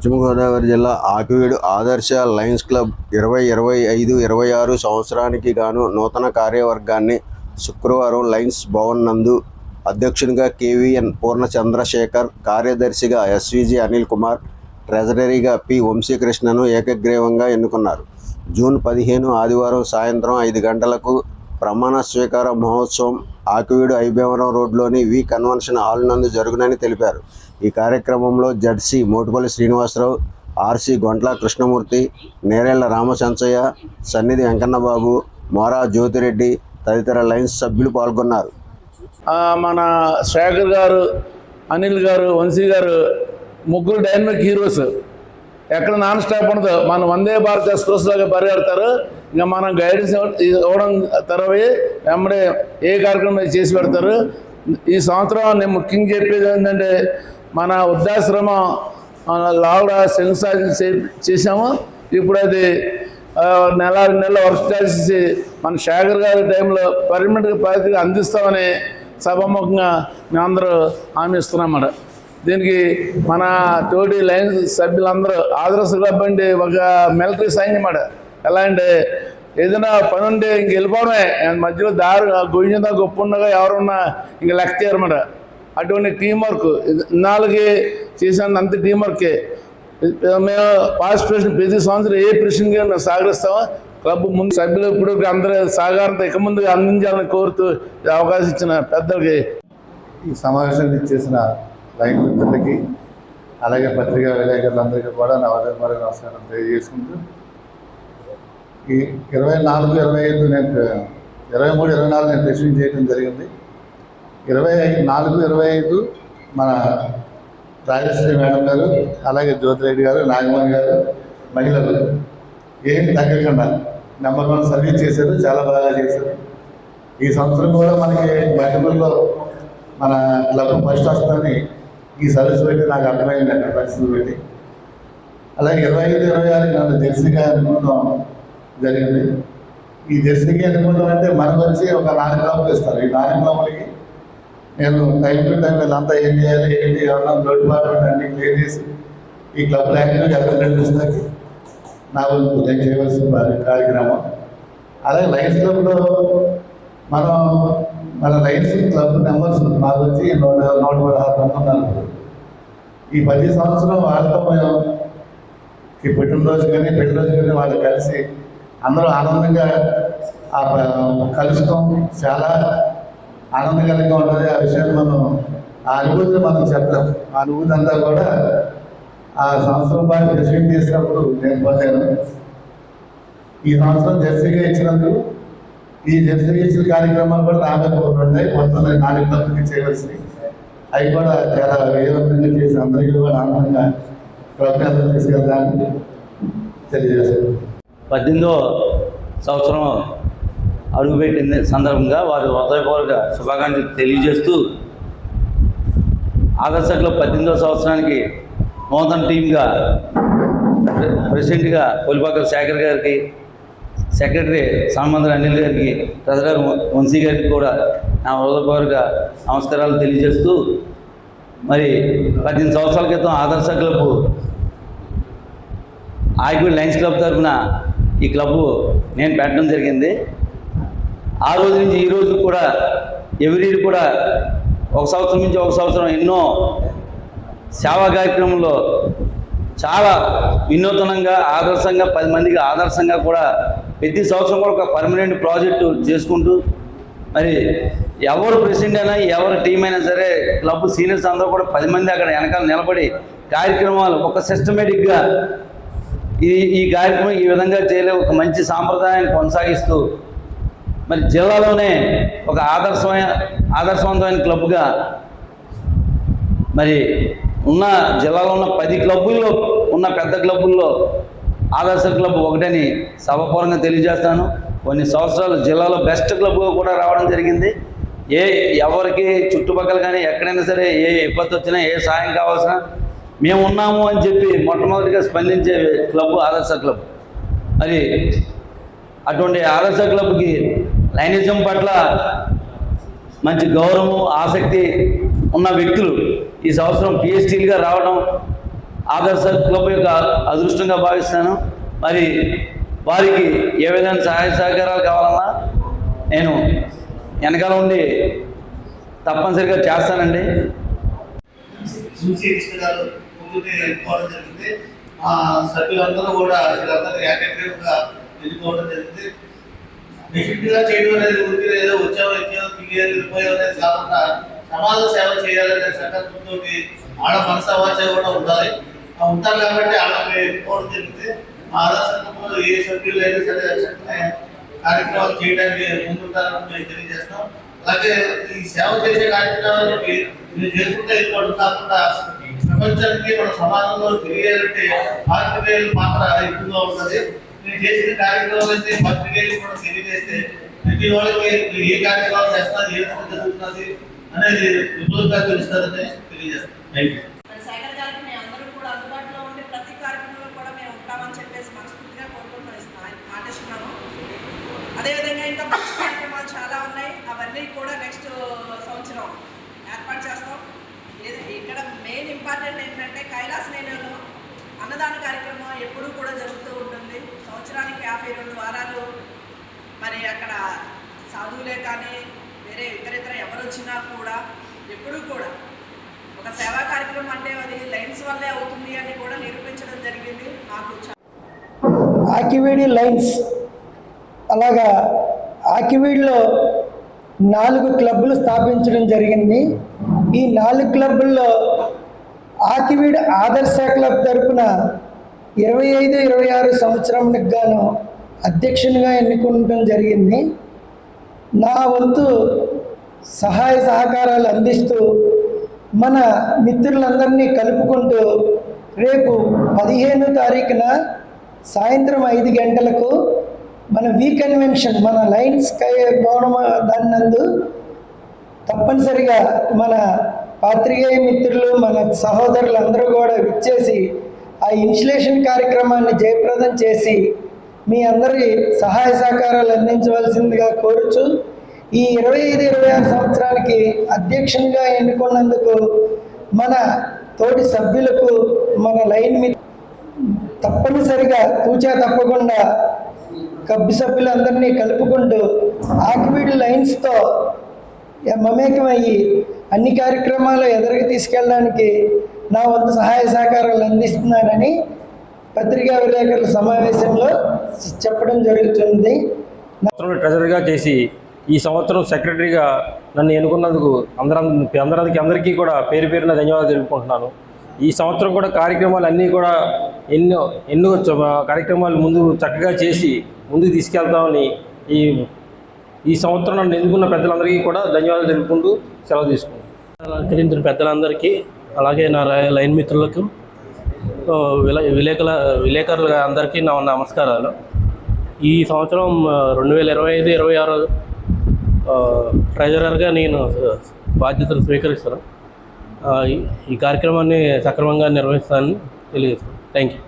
పశ్చిమ గోదావరి జిల్లా ఆకివీడు ఆదర్శ లయన్స్ క్లబ్ ఇరవై ఇరవై ఐదు ఇరవై ఆరు సంవత్సరానికి గాను నూతన కార్యవర్గాన్ని శుక్రవారం లయన్స్ భవన్ నందు అధ్యక్షునిగా కేవీఎన్ పూర్ణచంద్రశేఖర్ కార్యదర్శిగా ఎస్విజి అనిల్ కుమార్ ట్రెజరీగా పి వంశీకృష్ణను ఏకగ్రీవంగా ఎన్నుకున్నారు. జూన్ పదిహేను ఆదివారం సాయంత్రం ఐదు గంటలకు ప్రమాణ స్వీకార మహోత్సవం ఆకువీడు ఐబేవరం రోడ్లోని వి కన్వెన్షన్ హాల్ నందు జరుగునని తెలిపారు. ఈ కార్యక్రమంలో జడ్సీ మోటుపల్లి శ్రీనివాసరావు ఆర్సి గొంట్ల కృష్ణమూర్తి నేరేళ్ళ రామచంచయ్య సన్నిధి వెంకన్నబాబు మోరా జ్యోతిరెడ్డి తదితర లైన్స్ సభ్యులు పాల్గొన్నారు. మన శేఖర్ గారు అనిల్ గారు వంశీ గారు ముగ్గురు డైనమిక్ హీరోస్. ఎక్కడ నాన్ స్టాప్ ఉండదు. మన వందే భారత్ ఎక్స్ప్రెస్ లాగా పరిగెడతారు. ఇంకా మనం గైడెన్స్ ఇవ్వడం తర్వాత వెంబడే ఏ కార్యక్రమం చేసి పెడతారు. ఈ సంవత్సరం నేను ముఖ్యంగా చెప్పేది ఏంటంటే మన వృద్ధాశ్రమం మన లావుడ శంకుస్థాపన చే- చేసాము ఇప్పుడు అది నెల నెల వర్క్ చేసి మన శేఖర్ గారి టైంలో పర్మనెంట్ పార్టీకి అందిస్తామని సభాముఖంగా మేమందరూ హామీ ఇస్తున్నామన్నమాట. దీనికి మన తోటి లైన్ సభ్యులందరూ ఆదర్శ క్లబ్ అంటే ఒక మిలిటరీ సైన్యం అన్నమాట ఎలా అంటే ఏదైనా పని ఉంటే ఇంక వెళ్ళిపోవడమే. మధ్యలో దారి గొయ్యిందా గొప్ప ఉండగా ఎవరున్నా ఇంక లెక్క చేయరన్నమాట అటువంటి టీం వర్క్ ఇన్నాళ్ళకి చేసిన అంత టీం వర్కే మేము పార్టిసిపేషన్ ప్రతి సంవత్సరం ఏ ప్రశ్నగా మేము సాగరిస్తామో? క్లబ్ ముందు సభ్యులు ఇప్పుడు అందరూ సహకారంతో ఇక ముందు అందించాలని కోరుతూ అవకాశం ఇచ్చిన పెద్దలకి. ఈ సమావేశానికి ఇచ్చేసిన రైతు మిత్రులకి అలాగే పత్రికా విలేకరులందరికీ కూడా నా హృదయపూర్వక నమస్కారం తెలియజేసుకుంటూ ఈ ఇరవై నాలుగు ఇరవై ఐదు నేను ఇరవై మూడు ఇరవై నాలుగు నేను ప్రెసిడెంట్ చేయడం జరిగింది. ఇరవై ఐదు నాలుగు ఇరవై ఐదు మన రాజశ్రీ మేడం గారు అలాగే జ్యోతిరెడ్డి గారు నాగమణి గారు మహిళలు ఏం తగ్గకుండా నెంబర్ వన్ సర్వీస్ చేశారు చాలా బాగా చేశారు. ఈ సంవత్సరం కూడా మనకి మహిళల్లో మన క్లబ్ ఫస్ట్ వస్తుందని ఈ సర్వీస్ పెట్టి నాకు అర్థమైంది అక్కడ పరిస్థితులు పెట్టి. అలాగే ఇరవై ఐదు ఇరవై ఆరు నన్ను తెలిసిగా అనుకుంటాం జరిగింది. ఈ జెర్సీగా ఎన్నుకోవడం అంటే మనకు వచ్చి ఒక నాలుగు క్లబ్లు ఇస్తారు ఈ నాలుగు క్లబ్లకి నేను టైం టు టైం వీళ్ళంతా ఏం చేయాలి ఏంటి ఎవరన్నా బ్లడ్ డిపార్ట్మెంట్ అన్ని క్లియర్ చేసి ఈ క్లబ్ యాక్టివ్గా ఎవరిని ఇస్తాకి నా వంతు నేను చేయవలసిన కార్యక్రమం. అలాగే లైన్స్ క్లబ్లో మనం మన లైన్స్ క్లబ్ నెంబర్స్ నాకు వచ్చి నూట నూట పదహారు మంది ఉన్నారు. ఈ ప్రతి సంవత్సరం వాళ్ళతో మేము ఈ పుట్టినరోజు కానీ పెళ్ళి రోజు కానీ వాళ్ళు కలిసి అందరూ ఆనందంగా ఆ కలుస్తాం. చాలా ఆనందకరంగా ఉంటుంది. ఆ విషయాన్ని మనం ఆ అనుభూతిని మనం చెప్తాం ఆ అనుభూతి అంతా కూడా ఆ సంవత్సరం పాటు ప్రెసిడెంట్ చేసినప్పుడు నేను పొందాను. ఈ సంవత్సరం జెర్సీగా ఇచ్చినందుకు ఈ జెర్సీగా ఇచ్చిన కార్యక్రమాలు కూడా నా మీద ఉంటాయి మొత్తం నాలుగు చేయవలసినవి. అవి కూడా చాలా వేగవంతంగా చేసి అందరికీ కూడా ఆనందంగా క్లబ్ని అందరూ తీసుకెళ్తానని తెలియజేస్తాను పద్దెనిమిదో సంవత్సరం అడుగుపెట్టిన సందర్భంగా వారి హృదయపూర్వక శుభాకాంక్షలు తెలియజేస్తూ ఆదర్శ క్లబ్ పద్దెనిమిదో సంవత్సరానికి నూతన టీంగా ప్రెసిడెంట్గా కొలిపాకల శేఖర్ గారికి సెక్రటరీ సామంతుల అనిల్ గారికి ట్రెజరర్ వంశీ గారికి కూడా నా హృదయపూర్వక నమస్కారాలు తెలియజేస్తూ మరి పద్దెనిమిది సంవత్సరాల క్రితం ఆదర్శ క్లబ్ ఆగిపోయి లయన్స్ క్లబ్ తరఫున ఈ క్లబ్ నేను పెట్టడం జరిగింది. ఆ రోజు నుంచి ఈ రోజు కూడా ఎవ్రీ కూడా ఒక సంవత్సరం నుంచి ఒక సంవత్సరం ఎన్నో సేవా కార్యక్రమంలో చాలా వినూతనంగా ఆదర్శంగా పది మందికి ఆదర్శంగా కూడా ప్రతి సంవత్సరం కూడా ఒక పర్మనెంట్ ప్రాజెక్టు చేసుకుంటూ మరి ఎవరు ప్రెసిడెంట్ అయినా ఎవరు టీం అయినా సరే క్లబ్ సీనియర్స్ అందరూ కూడా పది మంది అక్కడ వెనకాల నిలబడి కార్యక్రమాలు ఒక సిస్టమేటిక్గా ఈ ఈ కార్యక్రమం ఈ విధంగా చేయలే ఒక మంచి సాంప్రదాయాన్ని కొనసాగిస్తూ మరి జిల్లాలోనే ఒక ఆదర్శమైన ఆదర్శవంతమైన క్లబ్గా మరి ఉన్న జిల్లాలో ఉన్న పది క్లబ్బుల్లో ఉన్న పెద్ద క్లబ్బుల్లో ఆదర్శ క్లబ్ ఒకటని సభపూర్వంగా తెలియజేస్తాను. కొన్ని సంవత్సరాలు జిల్లాలో బెస్ట్ క్లబ్గా కూడా రావడం జరిగింది. ఏ ఎవరికి చుట్టుపక్కల కానీ ఎక్కడైనా సరే ఏ ఇబ్బంది వచ్చినా ఏ సాయం కావాల్సిన మేము ఉన్నాము అని చెప్పి మొట్టమొదటిగా స్పందించే క్లబ్ ఆదర్శ క్లబ్. మరి అటువంటి ఆదర్శ క్లబ్కి లైనిజం పట్ల మంచి గౌరవం ఆసక్తి ఉన్న వ్యక్తులు ఈ సంవత్సరం పిహెచ్డీలుగా రావడం ఆదర్శ క్లబ్ యొక్క అదృష్టంగా భావిస్తాను మరి వారికి ఏ విధంగా సహాయ సహకారాలు కావాలన్నా నేను వెనకాల ఉండి తప్పనిసరిగా చేస్తానండి. చూసి ఎన్నుకోవడం జరిగింది. ఆ సభ్యులందరూ కూడా వీళ్ళందరూ ఏకగ్రీవంగా ఎన్నుకోవడం జరిగింది. డెఫినెట్ చేయడం అనేది ఊరికి ఏదో వచ్చావు ఎక్కావు తిరిగి వెళ్ళిపోయావు అనేది కాకుండా సమాజ సేవ చేయాలనే సంకల్పంతో ఆడ మనసవాచ కూడా ఉండాలి. ఉంటారు కాబట్టి ఆడకు ఎన్నుకోవడం జరిగింది. ఆ ఆధార ఏ సభ్యులు అయినా సరే కార్యక్రమాలు చేయడానికి ముందుంటారని మేము తెలియజేస్తాం. అలాగే ఈ సేవ చేసే కార్యక్రమాలు మీరు చేసుకుంటే వెళ్ళిపోవడం కాకుండా ప్రపంచానికి మన సమాజంలో తెలియాలంటే పాత్రికేయుల పాత్ర ఎక్కువగా ఉంటుంది. నేను చేసిన కార్యక్రమాలు అయితే పత్రికేయులు కూడా తెలియజేస్తే ప్రతి వాళ్ళకి మీరు ఏ కార్యక్రమాలు చేస్తున్నారు ఏ విధంగా జరుగుతున్నది అనేది విపులంగా తెలుస్తారని తెలియజేస్తాను థ్యాంక్ యూ అదేవిధంగా ఇంకా కార్యక్రమాలు చాలా ఉన్నాయి. అవన్నీ కూడా నెక్స్ట్ సంవత్సరం ఏర్పాటు చేస్తాం. ఇక్కడ మెయిన్ ఇంపార్టెంట్ ఏంటంటే కైలాస నేలలో అన్నదాన కార్యక్రమం ఎప్పుడూ కూడా జరుగుతూ ఉంటుంది. సంవత్సరానికి యాభై రెండు వారాలు మరి అక్కడ సాధువులే కానీ వేరే ఇతరితర ఎవరు వచ్చినా కూడా ఎప్పుడూ కూడా ఒక సేవా కార్యక్రమం అంటే అది లైన్స్ వల్లే అవుతుంది అని కూడా నిరూపించడం జరిగింది. మాకు చాలా ఆకివీడి లైన్స్. అలాగా ఆకివీడిలో నాలుగు క్లబ్బులు స్థాపించడం జరిగింది. ఈ నాలుగు క్లబ్బుల్లో ఆకివీడి ఆదర్శ క్లబ్ తరపున ఇరవై ఐదు ఇరవై ఆరు సంవత్సరానికి గాను అధ్యక్షునిగా ఎన్నుకుంటం జరిగింది. నా వంతు సహాయ సహకారాలు అందిస్తూ మన మిత్రులందరినీ కలుపుకుంటూ రేపు పదిహేను తారీఖున సాయంత్రం ఐదు గంటలకు మన వీ కన్వెన్షన్ మన లైన్స్ భవనం దాని తప్పనిసరిగా మన పాత్రికేయ మిత్రులు మన సహోదరులు అందరూ కూడా విచ్చేసి ఆ ఇన్స్టలేషన్ కార్యక్రమాన్ని జయప్రదం చేసి మీ అందరి సహాయ సహకారాలు అందించవలసిందిగా కోరుచు ఈ ఇరవై ఐదు ఇరవై ఆరు సంవత్సరానికి అధ్యక్షునిగా ఎన్నుకున్నందుకు మన తోటి సభ్యులకు మన లైన్ మీద తప్పనిసరిగా తూచా తప్పకుండా కబ్బి సభ్యులందరినీ కలుపుకుంటూ ఆక్విడ్ లైన్స్తో మమేకమయ్యి అన్ని కార్యక్రమాలు ఎదురుగా తీసుకెళ్ళడానికి నా వంతు సహాయ సహకారాలు అందిస్తున్నానని పత్రికా విలేకరుల సమావేశంలో చెప్పడం జరుగుతుంది. ట్రెజరీగా చేసి ఈ సంవత్సరం సెక్రటరీగా నన్ను ఎన్నుకున్నందుకు అందరం అందరికి అందరికీ కూడా పేరు పేరున ధన్యవాదాలు తెలుపుకుంటున్నాను. ఈ సంవత్సరం కూడా కార్యక్రమాలు అన్నీ కూడా ఎన్నో ఎన్నో కార్యక్రమాలు ముందు చక్కగా చేసి ముందుకు తీసుకెళ్తామని ఈ ఈ సంవత్సరం నన్ను ఎన్నుకున్న పెద్దలందరికీ కూడా ధన్యవాదాలు తెలుపుకుంటూ సెలవు తీసుకుంటాను పెద్దలందరికీ అలాగే నా లైన్ మిత్రులకు విలే విలేకరుల విలేకరుల అందరికీ నా నమస్కారాలు. ఈ సంవత్సరం రెండు వేల ఇరవై ఐదు ఇరవై ఆరు ట్రెజరర్గా నేను బాధ్యతలు స్వీకరిస్తాను. ఈ కార్యక్రమాన్ని సక్రమంగా నిర్వహిస్తానని తెలియజేస్తాను థ్యాంక్ యూ